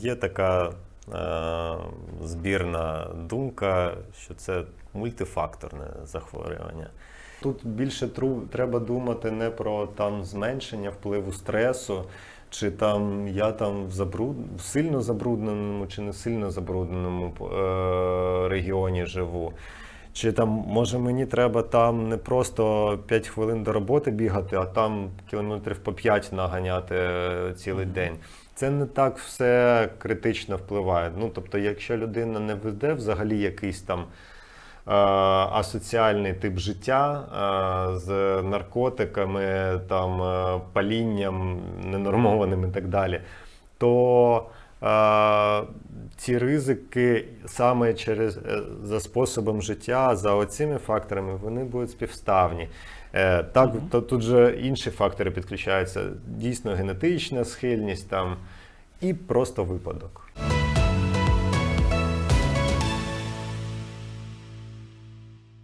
Є така е, збірна думка, що це мультифакторне захворювання. Тут більше треба думати не про там зменшення впливу стресу, чи там я там в забруд... сильно забрудненому чи не сильно забрудненому е, регіоні живу. Чи там, може, мені треба там не просто 5 хвилин до роботи бігати, а там кілометрів по 5 наганяти е, цілий день. Це не так все критично впливає. Ну, тобто, якщо людина не веде взагалі якийсь там е, асоціальний тип життя е, з наркотиками, там, палінням ненормованим і так далі, то ці ризики саме через е, за способом життя, за оцими факторами, вони будуть співставні. Е, Так, то тут же інші фактори підключаються. Дійсно, генетична схильність там і просто випадок.